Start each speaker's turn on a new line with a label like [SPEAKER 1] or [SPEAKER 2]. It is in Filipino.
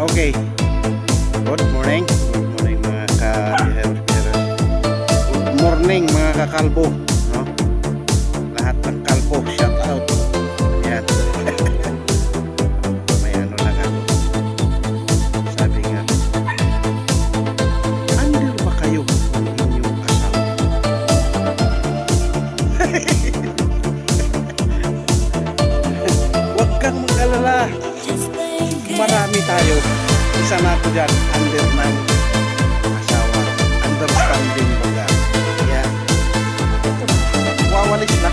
[SPEAKER 1] Okay. Good morning. Good morning mga ka Good morning mga kakalbo. No? Lahat ng kalbo, shout out. Yan. May ano lang ako. Sabi nga, under ba kayo ng inyong asawa? Huwag kang mag-alala. Marami tayo. Isa na ako dyan, under ng asawa. Understanding baga. Ito, wawalis na.